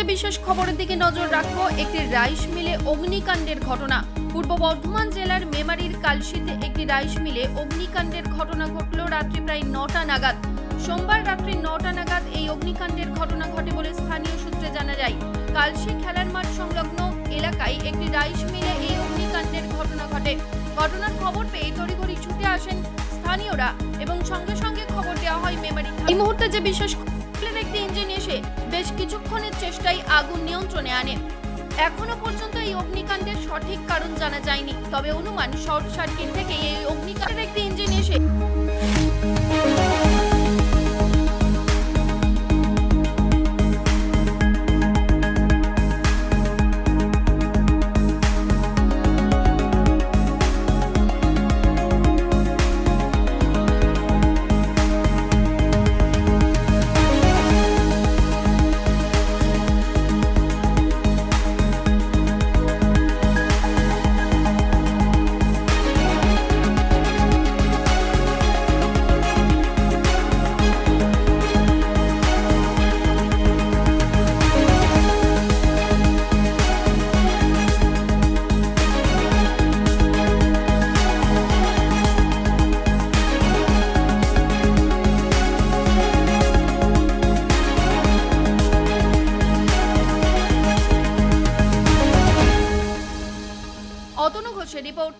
যে বিশেষ খবরের দিকে নজর রাখব। একটি রাইস মিলে অগ্নিকাণ্ডের ঘটনা। পূর্ব বর্ধমান জেলার মেমারির কালশিতে একটি রাইস মিলে অগ্নিকাণ্ডের ঘটনা ঘটল রাত্রি প্রায় নটা নাগাদ। সোমবার রাত্রি নটা নাগাদ এই অগ্নিকাণ্ডের ঘটনা ঘটে বলে স্থানীয় সূত্রে জানা যায়। কালশি খেলার মাঠ সংলগ্ন এলাকায় একটি রাইস মিলে এই অগ্নিকাণ্ডের ঘটনা ঘটে। ঘটনার খবর পেয়ে তড়িঘড়ি ছুটে আসেন স্থানীয়রা এবং সঙ্গে সঙ্গে খবর দেওয়া হয় মেমারি এই মুহূর্তে যে বিশেষ একটি ইঞ্জিন এসে বেশ কিছুক্ষণের চেষ্টায় আগুন নিয়ন্ত্রণে আনে। এখনও পর্যন্ত এই অগ্নিকাণ্ডের সঠিক কারণ জানা যায়নি, তবে অনুমান শর্ট সার্কিট থেকে এই অগ্নিকাণ্ডের একটি ইঞ্জিন এসে অতনু ঘোষের রিপোর্ট।